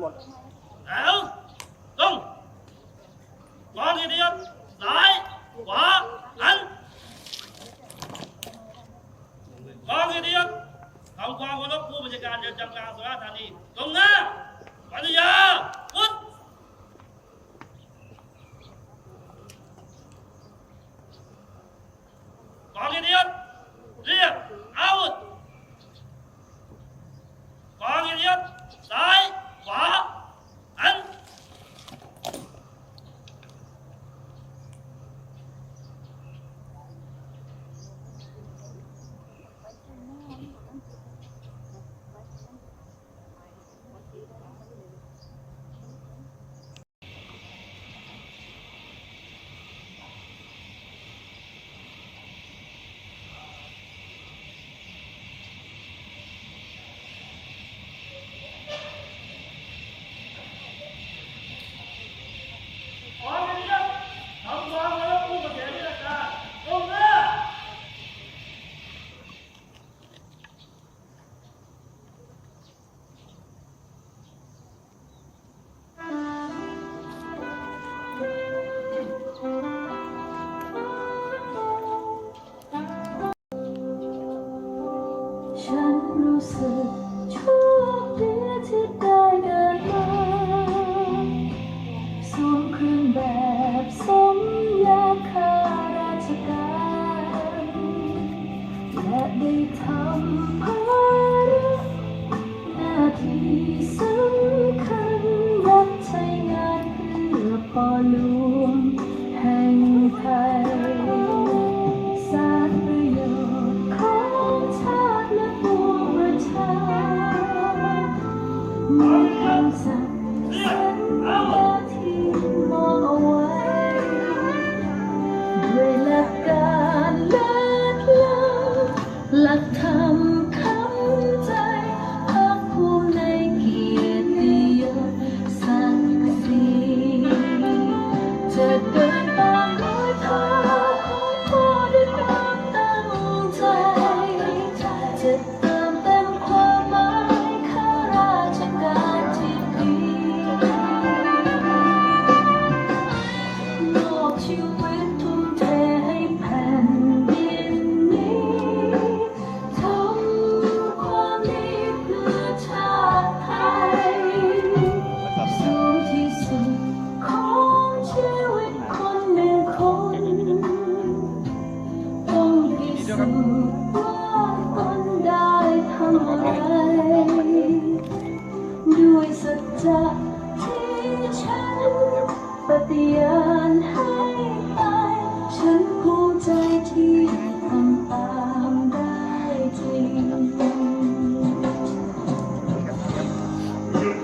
หมด เอาตรงมองทีเดียวซ้ายขวาหลังมองทีเดียวทำความเคารพผู้บัญชาการเดือนจำกลางสุราษฎร์ธานีตรงหน้าปัญญา สึกโชคดีที่ได้เกิสวมเครื่แบบสมยาข้าราชการและได้ทำภารหน้สำคัญรับใช้งานเพื่อปอลู tell. Mom comes up.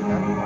Yeah.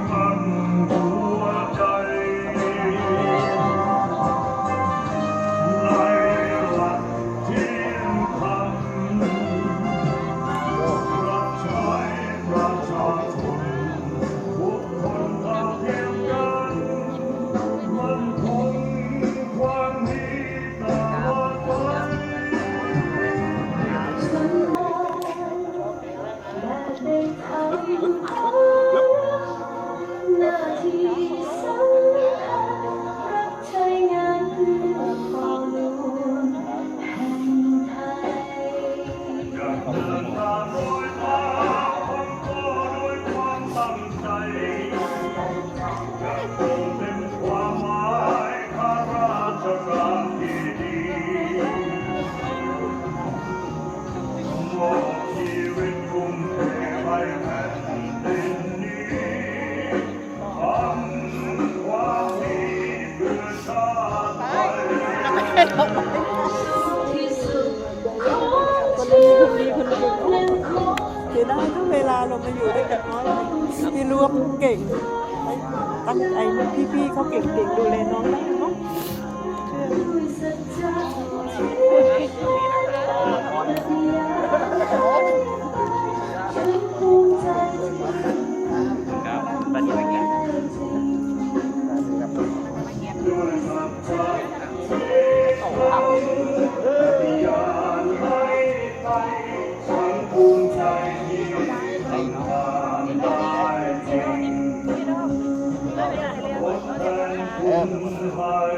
คดีคนละดายถ้เวลาเรามาอยู่ด้กันน้อยพี่รวมเก่งตั้งใจพี่ๆเขาเก่งๆดูแลน้องได้ Oh,